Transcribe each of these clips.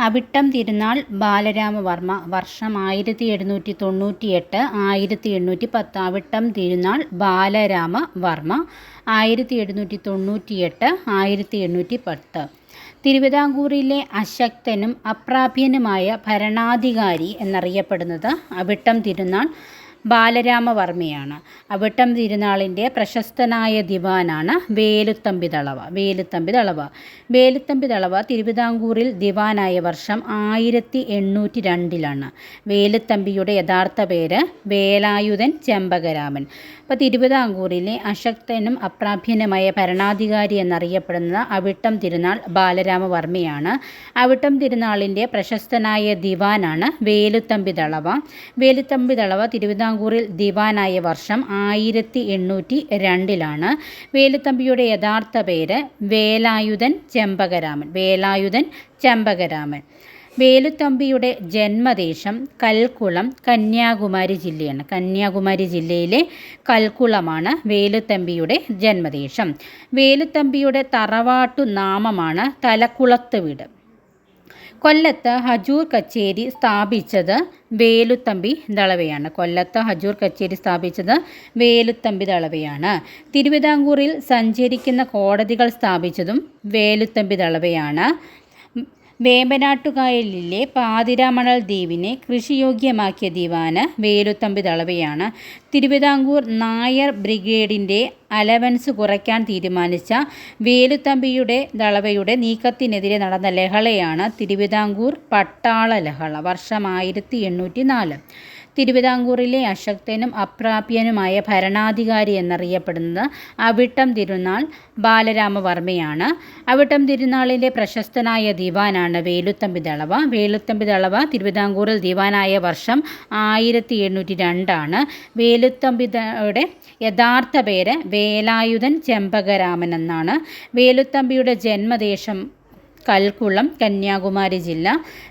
അവിട്ടം തിരുനാൾ ബാലരാമവർമ്മ വർഷം ആയിരത്തി എഴുന്നൂറ്റി തൊണ്ണൂറ്റി എട്ട് ആയിരത്തി എണ്ണൂറ്റി പത്ത് അവിട്ടം തിരുനാൾ ബാലരാമ വർമ്മ ആയിരത്തി എഴുന്നൂറ്റി തൊണ്ണൂറ്റി എട്ട് ആയിരത്തി എണ്ണൂറ്റി പത്ത് തിരുവിതാംകൂറിലെ അശക്തനും അപ്രാപ്യനുമായ ഭരണാധികാരി എന്നറിയപ്പെടുന്നത് അവിട്ടം തിരുനാൾ ബാലരാമവർമ്മയാണ്. അവിട്ടം തിരുനാളിന്റെ പ്രശസ്തനായ ദിവാനാണ് വേലുത്തമ്പി തളവ വേലുത്തമ്പി തളവ വേലുത്തമ്പി തളവ തിരുവിതാംകൂറിൽ ദിവാനായ വർഷം ആയിരത്തി എണ്ണൂറ്റി രണ്ടിലാണ് വേലുത്തമ്പിയുടെ യഥാർത്ഥ പേര് വേലായുധൻ ചെമ്പകരാമൻ. അപ്പോൾ തിരുവിതാംകൂറിലെ അശക്തനും അപ്രാപ്യനുമായ ഭരണാധികാരി എന്നറിയപ്പെടുന്ന അവിട്ടം തിരുനാൾ ബാലരാമവർമ്മയാണ്. അവിട്ടം തിരുനാളിന്റെ പ്രശസ്തനായ ദിവാനാണ് വേലുത്തമ്പി തളവ വേലുത്തമ്പി തളവ തിരുവിതാംകൂറിൽ ദിവാനായ വർഷം ആയിരത്തി എണ്ണൂറ്റി രണ്ടിലാണ് വേലുത്തമ്പിയുടെ യഥാർത്ഥ പേര് വേലായുധൻ ചെമ്പകരാമൻ. വേലായുധൻ ചെമ്പകരാമൻ. വേലുത്തമ്പിയുടെ ജന്മദേശം കൽക്കുളം കന്യാകുമാരി ജില്ലയാണ്. കന്യാകുമാരി ജില്ലയിലെ കൽക്കുളമാണ് വേലുത്തമ്പിയുടെ ജന്മദേശം. വേലുത്തമ്പിയുടെ തറവാട്ടു നാമമാണ് തലക്കുളത്ത് വീട്. കൊല്ലത്ത് ഹജൂർ കച്ചേരി സ്ഥാപിച്ചത് വേലുത്തമ്പി ദളവയാണ്. കൊല്ലത്ത് ഹജൂർ കച്ചേരി സ്ഥാപിച്ചത് വേലുത്തമ്പി ദളവയാണ്. തിരുവിതാംകൂറിൽ സഞ്ചരിക്കുന്ന കോടതികൾ സ്ഥാപിച്ചതും വേലുത്തമ്പി ദളവയാണ്. വേമ്പനാട്ടുകായലിലെ പാതിരാമണൽ ദ്വീപിനെ കൃഷിയോഗ്യമാക്കിയ ദിവാന് വേലുത്തമ്പി തളവയാണ്. തിരുവിതാംകൂർ നായർ ബ്രിഗേഡിന്റെ അലവൻസ് കുറയ്ക്കാൻ തീരുമാനിച്ച വേലുത്തമ്പിയുടെ ദളവയുടെ നീക്കത്തിനെതിരെ നടന്ന ലഹളയാണ് തിരുവിതാംകൂർ പട്ടാള ലഹള. വർഷം ആയിരത്തി എണ്ണൂറ്റി നാല്. തിരുവിതാംകൂറിലെ അശക്തനും അപ്രാപ്യനുമായ ഭരണാധികാരി എന്നറിയപ്പെടുന്നത് അവിട്ടം തിരുനാൾ ബാലരാമവർമ്മയാണ്. അവിട്ടം തിരുനാളിന്റെ പ്രശസ്തനായ ദിവാനാണ് വേലുത്തമ്പി ദളവ. വേലുത്തമ്പി ദളവ തിരുവിതാംകൂറിൽ ദിവാനായ വർഷം ആയിരത്തി എണ്ണൂറ്റി രണ്ടാണ് വേലുത്തമ്പിയുടെ യഥാർത്ഥ പേര് വേലായുധൻ ചെമ്പകരാമൻ എന്നാണ്. വേലുത്തമ്പിയുടെ ജന്മദേശം കൽക്കുളം കന്യാകുമാരി ജില്ല.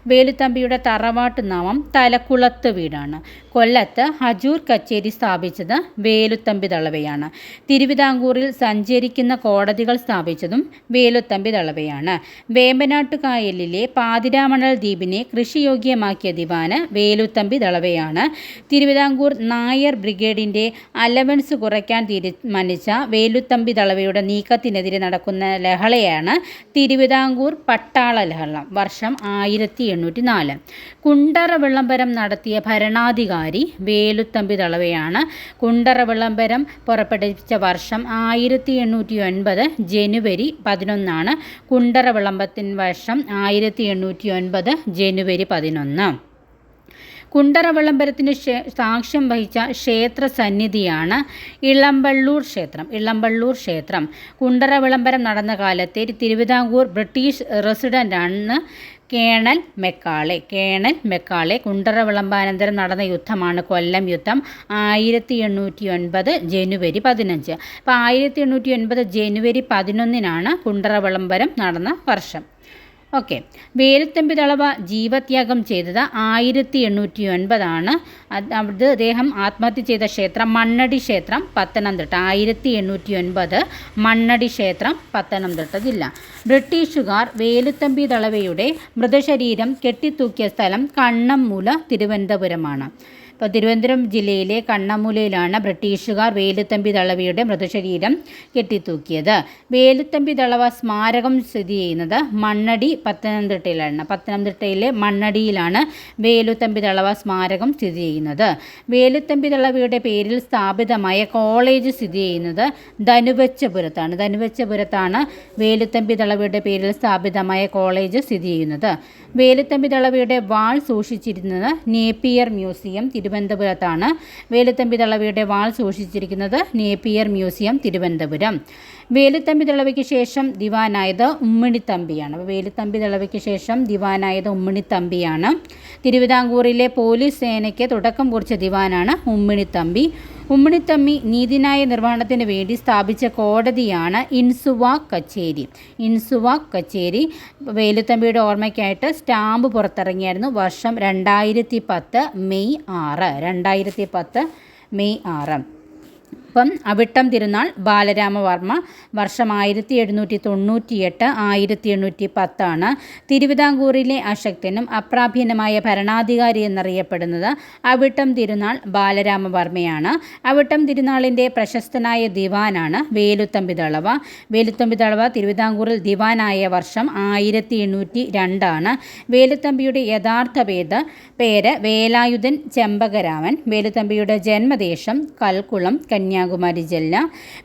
വേലുത്തമ്പിയുടെ തറവാട്ട് നാമം തലക്കുളത്ത് വീടാണ്. കൊല്ലത്ത് ഹജൂർ കച്ചേരി സ്ഥാപിച്ചത് വേലുത്തമ്പി തളവയാണ്. തിരുവിതാംകൂറിൽ സഞ്ചരിക്കുന്ന കോടതികൾ സ്ഥാപിച്ചതും വേലുത്തമ്പി തളവയാണ്. വേമ്പനാട്ടുകായലിലെ പാതിരാമണൽ ദ്വീപിനെ കൃഷിയോഗ്യമാക്കിയ ദിവാന് വേലുത്തമ്പി തളവയാണ്. തിരുവിതാംകൂർ നായർ ബ്രിഗേഡിന്റെ അലവൻസ് കുറയ്ക്കാൻ തീരുമാനിച്ച വേലുത്തമ്പി തളവയുടെ നീക്കത്തിനെതിരെ നടക്കുന്ന ലഹളയാണ് തിരുവിതാംകൂർ പട്ടാള ലഹളം വർഷം ആയിരത്തി എണ്ണൂറ്റി നാല് കുണ്ടറ വിളംബരം നടത്തിയ ഭരണാധികാരി വേലുത്തമ്പി തളവയാണ് കുണ്ടറ വിളംബരം പുറപ്പെടുവിച്ച വർഷം ആയിരത്തി എണ്ണൂറ്റി ഒൻപത് ജനുവരി പതിനൊന്നാണ്. കുണ്ടറ വിളംബത്തിൻ വർഷം ആയിരത്തി എണ്ണൂറ്റി ഒൻപത് ജനുവരി പതിനൊന്ന്. കുണ്ടറ വിളംബരത്തിന് സാക്ഷ്യം വഹിച്ച ക്ഷേത്ര സന്നിധിയാണ് ഇളമ്പള്ളൂർ ക്ഷേത്രം. ഇളമ്പള്ളൂർ ക്ഷേത്രം. കുണ്ടറ വിളംബരം നടന്ന കാലത്തെ Thiruvithamkoor British റെസിഡന്റാണ് colonel Macaulay. Colonel Macaulay Kundara വിളംബാനന്തരം നടന്ന യുദ്ധമാണ് കൊല്ലം യുദ്ധം ആയിരത്തി എണ്ണൂറ്റി ഒൻപത് ജനുവരി പതിനഞ്ച്. അപ്പോൾ ആയിരത്തി എണ്ണൂറ്റി ഒൻപത് ജനുവരി പതിനൊന്നിനാണ് കുണ്ടറ വിളംബരം നടന്ന വർഷം. ഓക്കെ. വേലുത്തമ്പി തളവ ജീവത്യാഗം ചെയ്തത് ആയിരത്തി എണ്ണൂറ്റി ഒൻപതാണ് അത് അദ്ദേഹം ആത്മഹത്യ ചെയ്ത ക്ഷേത്രം മണ്ണടി ക്ഷേത്രം പത്തനംതിട്ട. ആയിരത്തി എണ്ണൂറ്റി ഒൻപത് മണ്ണടി ക്ഷേത്രം പത്തനംതിട്ട ജില്ല. ബ്രിട്ടീഷുകാർ വേലുത്തമ്പി തളവയുടെ മൃതശരീരം കെട്ടിത്തൂക്കിയ സ്ഥലം കണ്ണമ്മൂല തിരുവനന്തപുരമാണ്. ഇപ്പോൾ തിരുവനന്തപുരം ജില്ലയിലെ കണ്ണമൂലയിലാണ് ബ്രിട്ടീഷുകാർ വേലുത്തമ്പി ദളവയുടെ മൃതശരീരം കെട്ടിത്തൂക്കിയത്. വേലുത്തമ്പി ദളവ സ്മാരകം സ്ഥിതി ചെയ്യുന്നത് മണ്ണടി പത്തനംതിട്ടയിലാണ്. പത്തനംതിട്ടയിലെ മണ്ണടിയിലാണ് വേലുത്തമ്പി ദളവ സ്മാരകം സ്ഥിതി ചെയ്യുന്നത്. വേലുത്തമ്പി ദളവയുടെ പേരിൽ സ്ഥാപിതമായ കോളേജ് സ്ഥിതി ചെയ്യുന്നത് ധനുവച്ചപുരത്താണ്. ധനുവച്ചപുരത്താണ് വേലുത്തമ്പി ദളവയുടെ പേരിൽ സ്ഥാപിതമായ കോളേജ് സ്ഥിതി ചെയ്യുന്നത്. വേലുത്തമ്പി ദളവയുടെ വാൾ സൂക്ഷിച്ചിരുന്നത് നേപ്പിയർ മ്യൂസിയം തിരുവനന്തപുരത്താണ്. വേലുത്തമ്പി ദളവയുടെ വാൾ സൂക്ഷിച്ചിരിക്കുന്നത് നേപ്പിയർ മ്യൂസിയം തിരുവനന്തപുരം. വേലുത്തമ്പി ദളവയ്ക്ക് ശേഷം ദിവാനായത് ഉമ്മിണിത്തമ്പിയാണ്. വേലുത്തമ്പി ദളവയ്ക്ക് ശേഷം ദിവാനായത് ഉമ്മിണിത്തമ്പിയാണ്. തിരുവിതാംകൂറിലെ പോലീസ് സേനയ്ക്ക് തുടക്കം കുറിച്ച ദിവാനാണ് ഉമ്മിണിത്തമ്പി. ഉമ്മിണിത്തമ്മി നീതിന്യായ നിർവഹണത്തിന് വേണ്ടി സ്ഥാപിച്ച കോടതിയാണ് ഇൻസുവാ കച്ചേരി. ഇൻസുവാ കച്ചേരി വേലുത്തമ്പിയുടെ ഓർമ്മയ്ക്കായിട്ട് സ്റ്റാമ്പ് പുറത്തിറങ്ങിയായിരുന്നു വർഷം രണ്ടായിരത്തി പത്ത് മെയ് ആറ്. രണ്ടായിരത്തി പത്ത് മെയ് ആറ്. ഇപ്പം അവിട്ടം തിരുനാൾ ബാലരാമവർമ്മ വർഷം ആയിരത്തി എഴുന്നൂറ്റി തൊണ്ണൂറ്റി എട്ട് ആയിരത്തി എണ്ണൂറ്റി പത്താണ് തിരുവിതാംകൂറിലെ അശക്തനും അപ്രാഭ്യനുമായ ഭരണാധികാരി എന്നറിയപ്പെടുന്നത് അവിട്ടം തിരുനാൾ ബാലരാമവർമ്മയാണ്. അവിട്ടം തിരുനാളിന്റെ പ്രശസ്തനായ ദിവാനാണ് വേലുത്തമ്പി ദളവ വേലുത്തമ്പി തിരുവിതാംകൂറിൽ ദിവാനായ വർഷം ആയിരത്തി എണ്ണൂറ്റി രണ്ടാണ് വേലുത്തമ്പിയുടെ യഥാർത്ഥ പേര് പേര് വേലായുധൻ ചെമ്പകരാമൻ. വേലുത്തമ്പിയുടെ ജന്മദേശം കൽക്കുളം കന്യാകുമാരി ജില്ല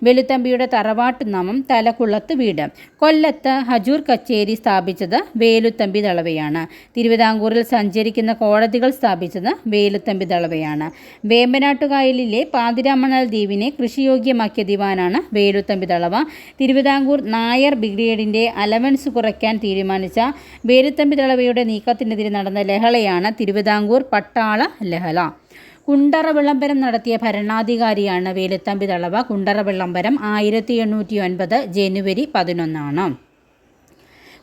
വേലുത്തമ്പിയുടെ തറവാട്ട് നാമം തലക്കുളത്ത് വീട്. കൊല്ലത്ത് ഹജൂർ കച്ചേരി സ്ഥാപിച്ചത് വേലുത്തമ്പി ദളവയാണ് തിരുവിതാംകൂറിൽ സഞ്ചരിക്കുന്ന കോടതികൾ സ്ഥാപിച്ചത് വേലുത്തമ്പി ദളവയാണ് വേമ്പനാട്ടുകായലിലെ പാതിരാമണൽ ദ്വീപിനെ കൃഷിയോഗ്യമാക്കിയ ദിവാനാണ് വേലുത്തമ്പി ദളവ തിരുവിതാംകൂർ നായർ ബ്രിഗേഡിന്റെ അലവൻസ് കുറയ്ക്കാൻ തീരുമാനിച്ച വേലുത്തമ്പി ദളവയുടെ നീക്കത്തിനെതിരെ നടന്ന ലഹളയാണ് തിരുവിതാംകൂർ പട്ടാള ലഹള. കുണ്ടറ വിളംബരം നടത്തിയ ഭരണാധികാരിയാണ് വേലുത്തമ്പി തളവ. കുണ്ടറ വിളംബരം ആയിരത്തി എണ്ണൂറ്റി ഒൻപത് ജനുവരി പതിനൊന്നാണ്.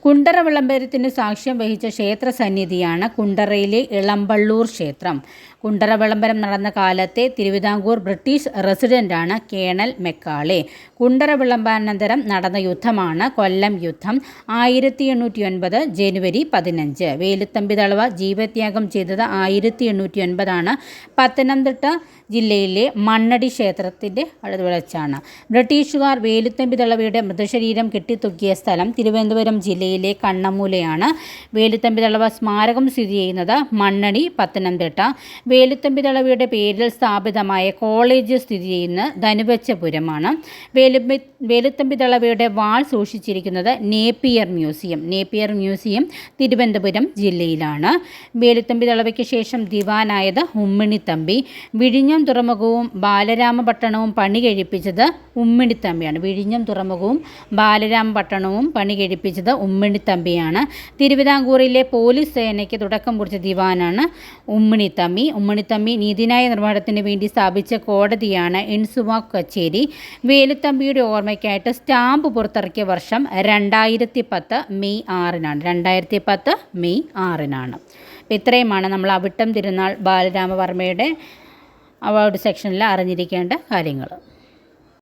കുണ്ടറ വിളംബരത്തിന് സാക്ഷ്യം വഹിച്ച ക്ഷേത്ര സന്നിധിയാണ് കുണ്ടറയിലെ ഇളമ്പള്ളൂർ ക്ഷേത്രം. കുണ്ടറ വിളംബരം നടന്ന കാലത്തെ തിരുവിതാംകൂർ ബ്രിട്ടീഷ് റെസിഡന്റാണ് കേണൽ മെക്കാളെ. കുണ്ടറ വിളംബാനന്തരം നടന്ന യുദ്ധമാണ് കൊല്ലം യുദ്ധം ആയിരത്തി എണ്ണൂറ്റി ഒൻപത് ജനുവരി പതിനഞ്ച്. വേലുത്തമ്പി തളവ ജീവത്യാഗം ചെയ്തത് ആയിരത്തി എണ്ണൂറ്റി ഒൻപതാണ് പത്തനംതിട്ട ജില്ലയിലെ മണ്ണടി ക്ഷേത്രത്തിന്റെ വെച്ചാണ് ബ്രിട്ടീഷുകാർ വേലുത്തമ്പി തളവയുടെ മൃതശരീരം കെട്ടിത്തൂക്കിയ സ്ഥലം തിരുവനന്തപുരം ജില്ലയിലെ കണ്ണമൂലയാണ്. വേലുത്തമ്പി തളവ സ്മാരകം സ്ഥിതി ചെയ്യുന്നത് മണ്ണടി പത്തനംതിട്ട. വേലുത്തമ്പി തളവയുടെ പേരിൽ സ്ഥാപിതമായ കോളേജ് സ്ഥിതി ചെയ്യുന്ന ധനുവച്ചപുരമാണ്. വേലു വാൾ സൂക്ഷിച്ചിരിക്കുന്നത് Napier museum Napier museum Thiruvananthapuram ജില്ലയിലാണ്. വേലുത്തമ്പി തളവയ്ക്ക് ശേഷം ദിവാനായത് ഉമ്മിണിത്തമ്പി. വിഴിഞ്ഞം തുറമുഖവും ബാലരാമപട്ടണവും പണി കഴിപ്പിച്ചത് ഉമ്മിണിത്തമ്പിയാണ്. വിഴിഞ്ഞം തുറമുഖവും ബാലരാമപട്ടണവും പണി കഴിപ്പിച്ചത് ഉമ്മിണിത്തമ്പിയാണ് തിരുവിതാംകൂറിലെ പോലീസ് സേനയ്ക്ക് തുടക്കം കുറിച്ച ദിവാനാണ് ഉമ്മിണിത്തമ്മി ഉമ്മണിത്തമ്പി നീതിന്യായ നിർവഹണത്തിന് വേണ്ടി സ്ഥാപിച്ച കോടതിയാണ് ഇൻസുവ കച്ചേരി. വേലുത്തമ്പിയുടെ ഓർമ്മയ്ക്കായിട്ട് സ്റ്റാമ്പ് പുറത്തിറക്കിയ വർഷം രണ്ടായിരത്തി പത്ത് മെയ് ആറിനാണ്. രണ്ടായിരത്തി പത്ത് മെയ് ആറിനാണ്. അപ്പോൾ ഇത്രയുമാണ് നമ്മൾ അവിട്ടം തിരുനാൾ ബാലരാമവർമ്മയുടെ അവാർഡ് സെക്ഷനിൽ അറിഞ്ഞിരിക്കേണ്ട കാര്യങ്ങൾ.